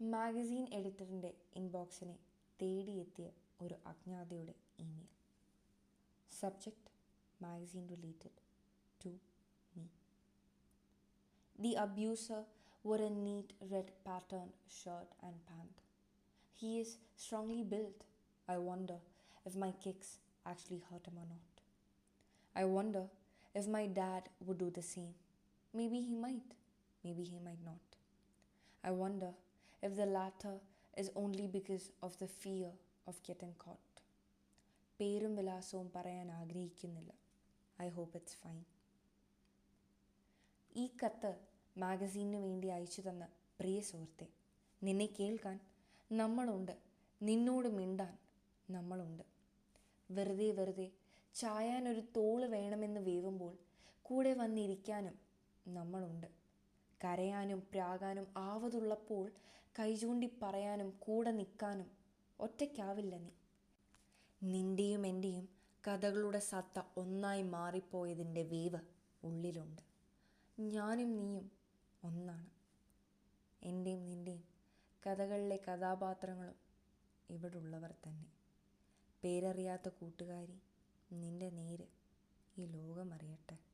Magazine എഡിറ്ററിൻ്റെ ഇൻബോക്സിനെ തേടിയെത്തിയ ഒരു അജ്ഞാതയുടെ email subject magazine related to me The abuser wore a neat red patterned shirt and pant. He is strongly built. I wonder if my kicks actually hurt him or not. I wonder if my dad would do the same. Maybe he might, maybe he might not. I wonder if the latter is only because of the fear of getting caught. പേരും വിലാസവും പറയാൻ ആഗ്രഹിക്കുന്നില്ല. I hope it's fine ഈ കത്ത് മാഗസീനു വേണ്ടി അയച്ചു തന്ന പ്രിയ സുഹൃത്തെ നിന്നെ കേൾക്കാൻ നമ്മളുണ്ട്. നിന്നോട് മിണ്ടാൻ നമ്മളുണ്ട്. വെറുതെ വെറുതെ ചായാനൊരു തോൾ വേണമെന്ന് വേവുമ്പോൾ കൂടെ വന്നിരിക്കാനും നമ്മളുണ്ട്. കരയാനും പ്രാകാനും ആവതുള്ളപ്പോൾ കൈചൂണ്ടി പറയാനും കൂടെ നിൽക്കാനും ഒറ്റയ്ക്കാവില്ല നീ. നിന്റെയും എന്റെയും കഥകളുടെ സത്ത ഒന്നായി മാറിപ്പോയതിന്റെ വേവ് ഉള്ളിലുണ്ട്. ഞാനും നീയും ഒന്നാണ്. എന്റെയും നിന്റെയും കഥകളിലെ കഥാപാത്രങ്ങളും ഇവിടെ ഉള്ളവർ തന്നെ. പേരറിയാത്ത കൂട്ടുകാരി നിന്റെ നേര് ഈ ലോകം അറിയട്ടെ